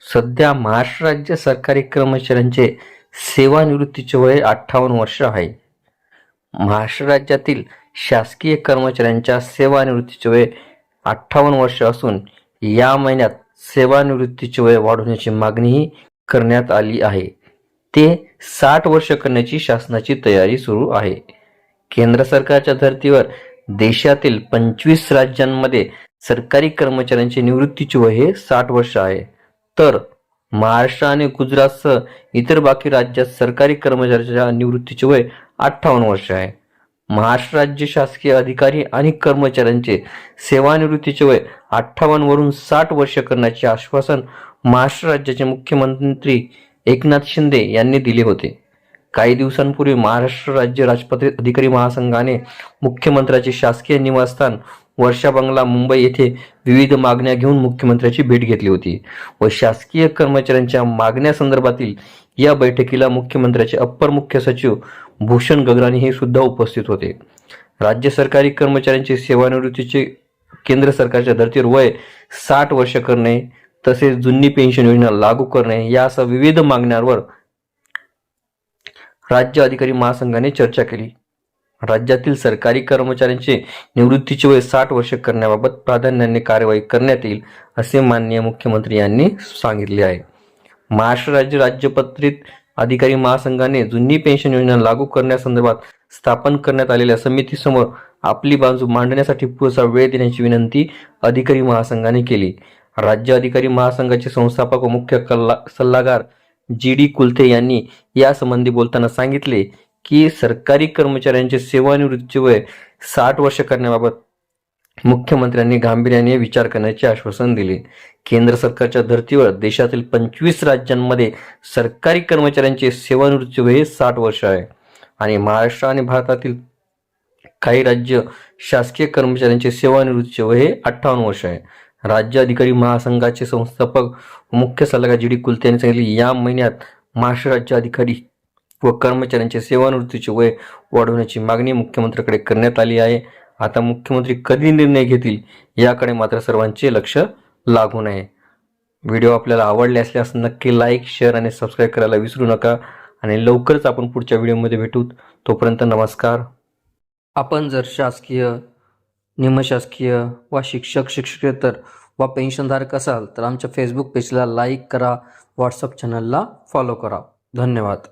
सध्या महाराष्ट्र राज्य सरकारी कर्मचाऱ्यांचे सेवानिवृत्तीचे वय अठ्ठावन्न वर्ष आहे. महाराष्ट्र राज्यातील शासकीय कर्मचाऱ्यांच्या सेवानिवृत्तीचे वय अठ्ठावन्न वर्ष असून या महिन्यात सेवानिवृत्तीचे वय वाढवण्याची मागणीही करण्यात आली आहे. ते साठ वर्ष करण्याची शासनाची तयारी सुरू आहे. केंद्र सरकारच्या धर्तीवर देशातील पंचवीस राज्यांमध्ये सरकारी कर्मचाऱ्यांचे निवृत्तीचे वय हे साठ वर्ष आहे. तर महाराष्ट्र आणि गुजरातसह इतर बाकी राज्यात सरकारी कर्मचाऱ्याच्या निवृत्तीचे वय अठ्ठावन्न वर्ष आहे. महाराष्ट्र राज्य शासकीय अधिकारी आणि कर्मचाऱ्यांचे सेवानिवृत्तीचे वय अठ्ठावन्न वरून साठ वर्ष करण्याचे आश्वासन महाराष्ट्र राज्याचे मुख्यमंत्री एकनाथ शिंदे यांनी दिले होते. काही दिवसांपूर्वी महाराष्ट्र राज्य राजपत्रित अधिकारी महासंघाने मुख्यमंत्र्याचे शासकीय निवासस्थान वर्षा बंगला मुंबई येथे विविध मागण्या घेऊन मुख्यमंत्र्यांची भेट घेतली होती व शासकीय कर्मचाऱ्यांच्या मागण्यासंदर्भातील या बैठकीला मुख्यमंत्र्याचे अप्पर मुख्य सचिव भूषण गगराणी हे सुद्धा उपस्थित होते. राज्य सरकारी कर्मचाऱ्यांचे सेवानिवृत्तीचे केंद्र सरकारच्या धर्तीवर वय साठ वर्ष करणे तसेच जुनी पेन्शन योजना लागू करणे यासह विविध मागण्यांवर राज्य अधिकारी महासंघाने चर्चा केली. राज्यातील सरकारी कर्मचाऱ्यांचे निवृत्तीचे वय साठ वर्ष करण्याबाबत प्राधान्याने कार्यवाही करण्यात येईल असे माननीय मुख्यमंत्री यांनी सांगितले आहे. महाराष्ट्र राज्य राज्यपत्रित अधिकारी महासंघाने जुनी पेन्शन योजना लागू करण्यासंदर्भात स्थापन करण्यात आलेल्या समितीसमोर आपली बाजू मांडण्यासाठी पुरेसा वेळ देण्याची विनंती अधिकारी महासंघाने केली. राज्य अधिकारी महासंघाचे संस्थापक व मुख्य कल्ला सल्लागार जी डी कुलथे यांनी यासंबंधी बोलताना सांगितले की सरकारी कर्मचाऱ्यांचे सेवानिवृत्तीचे वय साठ वर्ष करण्याबाबत मुख्यमंत्र्यांनी गांभीर्याने विचार करण्याचे आश्वासन दिले. केंद्र सरकारच्या धर्तीवर देशातील पंचवीस राज्यांमध्ये सरकारी कर्मचाऱ्यांचे सेवानिवृत्ती वय हे साठ वर्ष आहे. आणि महाराष्ट्र आणि भारतातील काही राज्य शासकीय कर्मचाऱ्यांचे सेवानिवृत्तीचे वय हे अठ्ठावन्न वर्ष आहे. राज्य अधिकारी महासंघाचे संस्थापक मुख्य सल्लागार जी डी कुलते यांनी सांगितले या महिन्यात महाराष्ट्र राज्य अधिकारी व कर्मचाऱ्यांचे सेवानिवृत्तीचे वय वाढवण्याची मागणी मुख्यमंत्र्यांकडे करण्यात आली आहे. आता मुख्यमंत्री कधी निर्णय घेतील याकडे मात्र सर्वांचे लक्ष लागून आहे. व्हिडिओ आपल्याला आवडले असल्यास नक्की लाईक शेअर आणि सबस्क्राईब करायला विसरू नका आणि लवकरच आपण पुढच्या व्हिडिओमध्ये भेटू तोपर्यंत नमस्कार. आपण जर शासकीय निमशासकीय वा शिक्षक शिक्षकेतर वा पेन्शनधारक असाल तर आमच्या फेसबुक पेजला लाईक करा व्हॉट्सअप चॅनलला फॉलो करा. धन्यवाद.